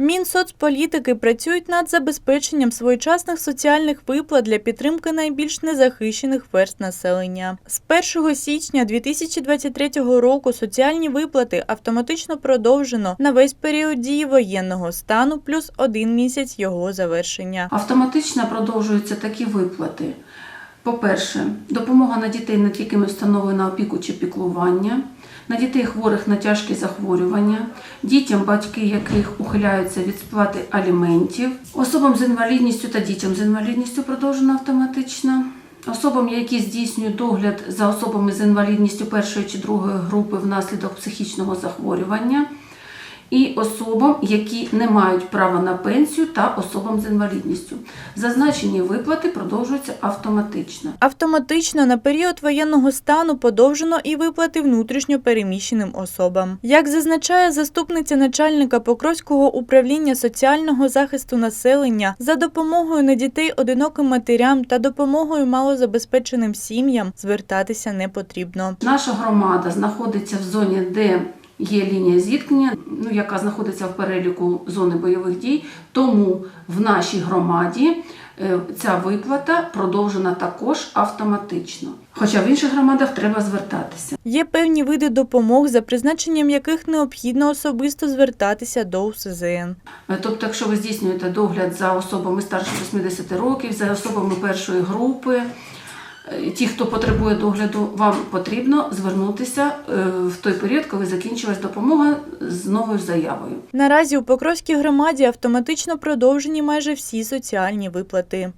Мінсоцполітики працюють над забезпеченням своєчасних соціальних виплат для підтримки найбільш незахищених верст населення. З 1 січня 2023 року соціальні виплати автоматично продовжено на весь період дії воєнного стану плюс один місяць його завершення. Автоматично продовжуються такі виплати. По-перше, допомога на дітей над якими встановлена опіку чи піклування, на дітей хворих на тяжкі захворювання, дітям, батьки яких ухиляються від сплати аліментів, особам з інвалідністю та дітям з інвалідністю продовжена автоматично. Особам, які здійснюють догляд за особами з інвалідністю першої чи другої групи внаслідок психічного захворювання, і особам, які не мають права на пенсію, та особам з інвалідністю. Зазначені виплати продовжуються автоматично. Автоматично на період воєнного стану подовжено і виплати внутрішньо переміщеним особам. Як зазначає заступниця начальника Покровського управління соціального захисту населення, за допомогою на дітей одиноким матерям та допомогою малозабезпеченим сім'ям звертатися не потрібно. Наша громада знаходиться в зоні, де є лінія зіткнення, ну, яка знаходиться в переліку зони бойових дій. Тому в нашій громаді е, ця виплата продовжена також автоматично. Хоча в інших громадах треба звертатися. Є певні види допомог, за призначенням яких необхідно особисто звертатися до УСЗН. Е, Тобто, якщо ви здійснюєте догляд за особами старше 80 років, за особами першої групи, ті, хто потребує догляду, вам потрібно звернутися е, в той період, коли закінчилась допомога з новою заявою. Наразі у Покровській громаді автоматично продовжені майже всі соціальні виплати.